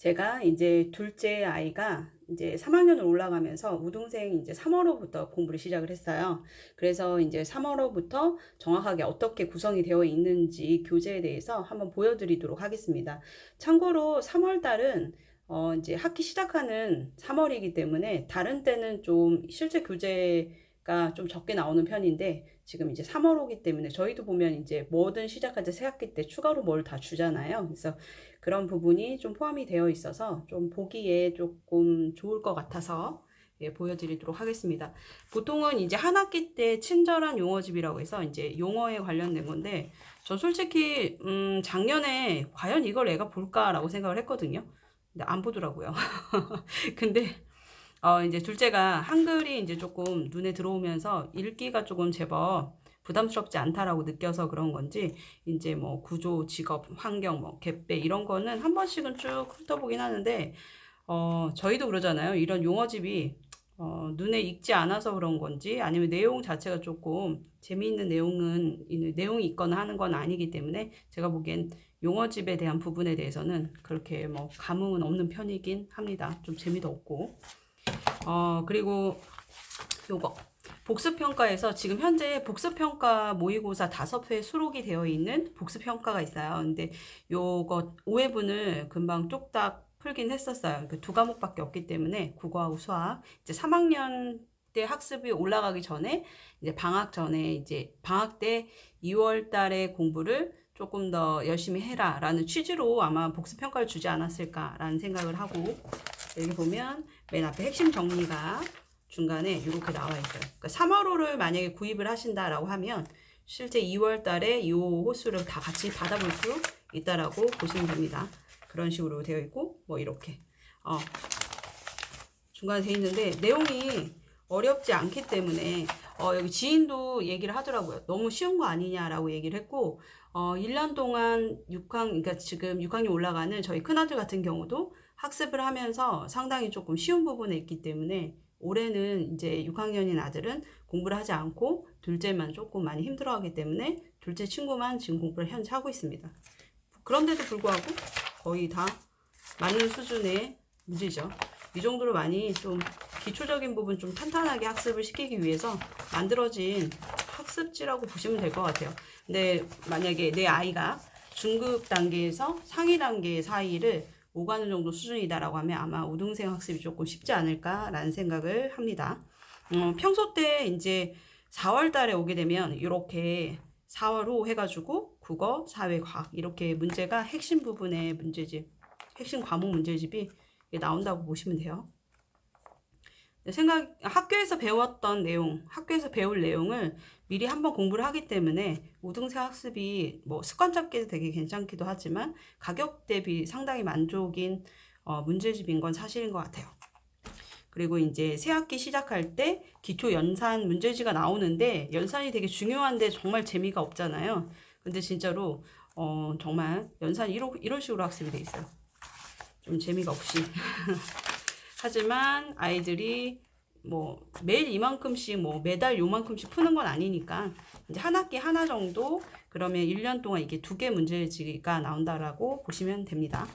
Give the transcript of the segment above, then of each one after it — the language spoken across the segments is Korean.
제가 이제 둘째 아이가 이제 3학년을 올라가면서 우등생 이제 3월호부터 공부를 시작을 했어요. 그래서 이제 3월호부터 정확하게 어떻게 구성이 되어 있는지 교재에 대해서 한번 보여드리도록 하겠습니다. 참고로 3월 달은 어 이제 학기 시작하는 3월이기 때문에 다른 때는 좀 실제 교재가 좀 적게 나오는 편인데 지금 이제 3월호기 때문에 저희도 보면 이제 뭐든 시작할 때 새 학기 때 추가로 뭘 다 주잖아요. 그래서 그런 부분이 좀 포함이 되어 있어서 좀 보기에 조금 좋을 것 같아서 예, 보여드리도록 하겠습니다. 보통은 이제 한 학기 때 친절한 용어집이라고 해서 이제 용어에 관련된 건데 저 솔직히 음, 작년에 과연 이걸 애가 볼까라고 생각을 했거든요. 근데 안 보더라고요. 근데 어, 이제 둘째가 한글이 이제 조금 눈에 들어오면서 읽기가 조금 제법 부담스럽지 않다라고 느껴서 그런 건지 이제 뭐 구조, 직업, 환경, 뭐 갯배 이런 거는 한 번씩은 쭉 훑어보긴 하는데 어, 저희도 그러잖아요. 이런 용어집이 어, 눈에 익지 않아서 그런 건지 아니면 내용 자체가 조금 재미있는 내용은 이 내용이 있거나 하는 건 아니기 때문에 제가 보기엔 용어집에 대한 부분에 대해서는 그렇게 뭐 감흥은 없는 편이긴 합니다. 좀 재미도 없고 어 그리고 요거 복습평가에서 지금 현재 복습평가 모의고사 다섯 회 수록이 되어 있는 복습평가가 있어요. 근데 요거 5회분을 금방 뚝딱 풀긴 했었어요. 그 두 과목밖에 없기 때문에 국어하고 수학 이제 3학년 때 학습이 올라가기 전에 이제 방학 전에 이제 방학 때 2월 달에 공부를 조금 더 열심히 해라 라는 취지로 아마 복습평가를 주지 않았을까라는 생각을 하고 여기 보면 맨 앞에 핵심 정리가 중간에 이렇게 나와 있어요. 그러니까 3월호를 만약에 구입을 하신다라고 하면 실제 2월 달에 이 호수를 다 같이 받아볼 수 있다라고 보시면 됩니다. 그런 식으로 되어 있고 뭐 이렇게 어, 중간에 되어 있는데 내용이 어렵지 않기 때문에 어, 여기 지인도 얘기를 하더라고요. 너무 쉬운 거 아니냐라고 얘기를 했고 어, 1년 동안 6학 그러니까 지금 6학년 올라가는 저희 큰아들 같은 경우도 학습을 하면서 상당히 조금 쉬운 부분에 있기 때문에 올해는 이제 6학년인 아들은 공부를 하지 않고 둘째만 조금 많이 힘들어하기 때문에 둘째 친구만 지금 공부를 현재 하고 있습니다. 그런데도 불구하고 거의 다 맞는 수준의 문제죠. 이 정도로 많이 좀 기초적인 부분 좀 탄탄하게 학습을 시키기 위해서 만들어진 학습지라고 보시면 될 것 같아요. 근데 만약에 내 아이가 중급 단계에서 상위 단계 사이를 오가는 정도 수준이다라고 하면 아마 우등생 학습이 조금 쉽지 않을까라는 생각을 합니다. 어, 평소 때 이제 4월 달에 오게 되면 이렇게 4월 후 해가지고 국어, 사회, 과학 이렇게 문제가 핵심 부분의 문제집, 핵심 과목 문제집이 나온다고 보시면 돼요. 생각 학교에서 배웠던 내용, 학교에서 배울 내용을 미리 한번 공부를 하기 때문에 우등생 학습이 뭐 습관 잡기도 되게 괜찮기도 하지만 가격 대비 상당히 만족인 어, 문제집인 건 사실인 것 같아요. 그리고 이제 새 학기 시작할 때 기초 연산 문제지가 나오는데 연산이 되게 중요한데 정말 재미가 없잖아요. 근데 진짜로 어, 정말 연산 이런, 이런 식으로 학습이 돼 있어요. 좀 재미가 없이. 하지만 아이들이 뭐 매일 이만큼씩 뭐 매달 요만큼씩 푸는 건 아니니까 이제 한 학기 하나 정도 그러면 1년 동안 이게 두 개 문제지가 나온다라고 보시면 됩니다.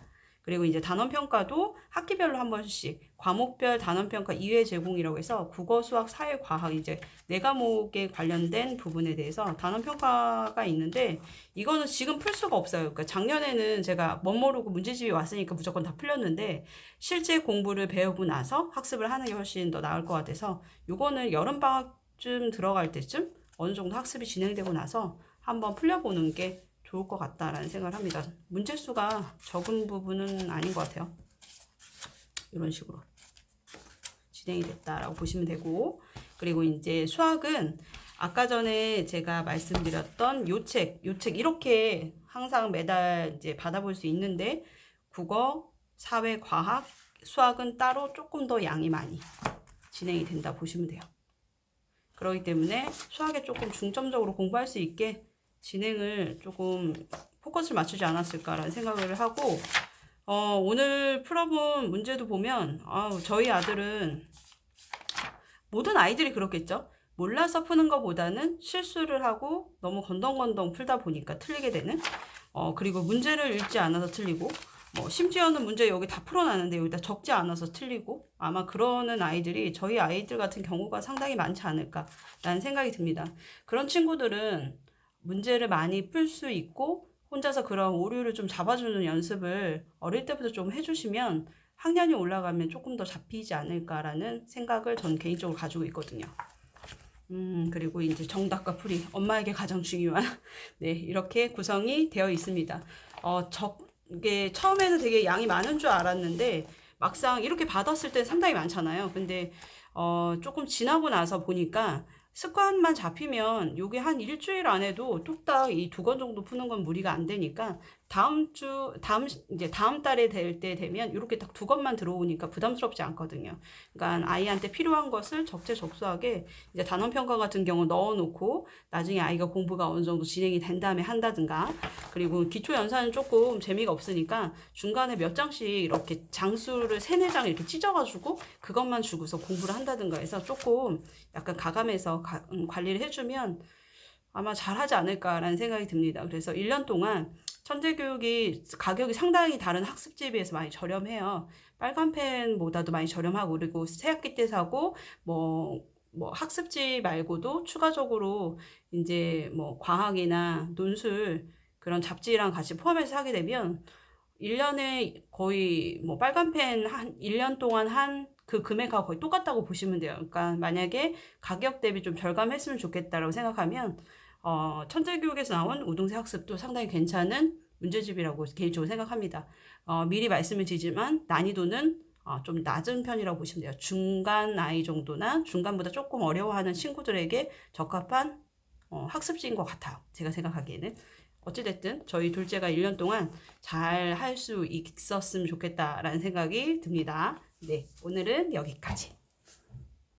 그리고 이제 단원 평가도 학기별로 한 번씩 과목별 단원 평가 2회 제공이라고 해서 국어, 수학, 사회, 과학 이제 네 과목에 관련된 부분에 대해서 단원 평가가 있는데 이거는 지금 풀 수가 없어요. 그러니까 작년에는 제가 멋 모르고 문제집이 왔으니까 무조건 다 풀렸는데 실제 공부를 배우고 나서 학습을 하는 게 훨씬 더 나을 것 같아서 이거는 여름 방학쯤 들어갈 때쯤 어느 정도 학습이 진행되고 나서 한번 풀려보는 게 좋을 것 같다라는 생각을 합니다. 문제수가 적은 부분은 아닌 것 같아요. 이런 식으로 진행이 됐다라고 보시면 되고 그리고 이제 수학은 아까 전에 제가 말씀드렸던 요 책, 요 책 이렇게 항상 매달 이제 받아볼 수 있는데 국어, 사회, 과학, 수학은 따로 조금 더 양이 많이 진행이 된다 보시면 돼요. 그렇기 때문에 수학에 조금 중점적으로 공부할 수 있게 진행을 조금 포커스를 맞추지 않았을까라는 생각을 하고 어, 오늘 풀어본 문제도 보면 아우, 저희 아들은 모든 아이들이 그렇겠죠. 몰라서 푸는 것보다는 실수를 하고 너무 건덩건덩 풀다 보니까 틀리게 되는 어, 그리고 문제를 읽지 않아서 틀리고 뭐 심지어는 문제 여기 다 풀어놨는데 여기다 적지 않아서 틀리고 아마 그러는 아이들이 저희 아이들 같은 경우가 상당히 많지 않을까라는 생각이 듭니다. 그런 친구들은 문제를 많이 풀 수 있고 혼자서 그런 오류를 좀 잡아주는 연습을 어릴 때부터 좀 해주시면 학년이 올라가면 조금 더 잡히지 않을까라는 생각을 전 개인적으로 가지고 있거든요. 음, 그리고 이제 정답과 풀이, 엄마에게 가장 중요한, 네, 이렇게 구성이 되어 있습니다. 어, 적, 이게 처음에는 되게 양이 많은 줄 알았는데, 막상 이렇게 받았을 때 상당히 많잖아요. 근데, 어, 조금 지나고 나서 보니까 습관만 잡히면 요게 한 일주일 안에도 뚝딱 이 두 권 정도 푸는 건 무리가 안 되니까 다음 주 다음 시- 이제 다음 달에 될 때 되면 이렇게 딱두 권만 들어오니까 부담스럽지 않거든요. 그러니까 아이한테 필요한 것을 적재적소하게 이제 단원 평가 같은 경우 넣어놓고 나중에 아이가 공부가 어느 정도 진행이 된 다음에 한다든가 그리고 기초 연산은 조금 재미가 없으니까 중간에 몇 장씩 이렇게 장수를 세네 장 이렇게 찢어가지고 그것만 주고서 공부를 한다든가 해서 조금 약간 가감해서 가- 음, 관리를 해주면 아마 잘하지 않을까라는 생각이 듭니다. 그래서 1년 동안 천재교육이 가격이 상당히 다른 학습지에 비해서 많이 저렴해요. 빨간 펜보다도 많이 저렴하고 그리고 새 학기 때 사고 뭐, 뭐 학습지 말고도 추가적으로 이제 뭐 과학이나 논술 그런 잡지랑 같이 포함해서 사게 되면 1년에 거의 뭐 빨간 펜 한 1년 동안 한 그 금액하고 거의 똑같다고 보시면 돼요. 그러니까 만약에 가격 대비 좀 절감했으면 좋겠다라고 생각하면 어, 천재교육에서 나온 우등생 학습도 상당히 괜찮은 문제집이라고 개인적으로 생각합니다. 어, 미리 말씀을 드리지만 난이도는 어, 좀 낮은 편이라고 보시면 돼요. 중간 아이 정도나 중간보다 조금 어려워하는 친구들에게 적합한 어, 학습지인 것 같아요. 제가 생각하기에는. 어찌됐든 저희 둘째가 1년 동안 잘 할 수 있었으면 좋겠다라는 생각이 듭니다. 네, 오늘은 여기까지.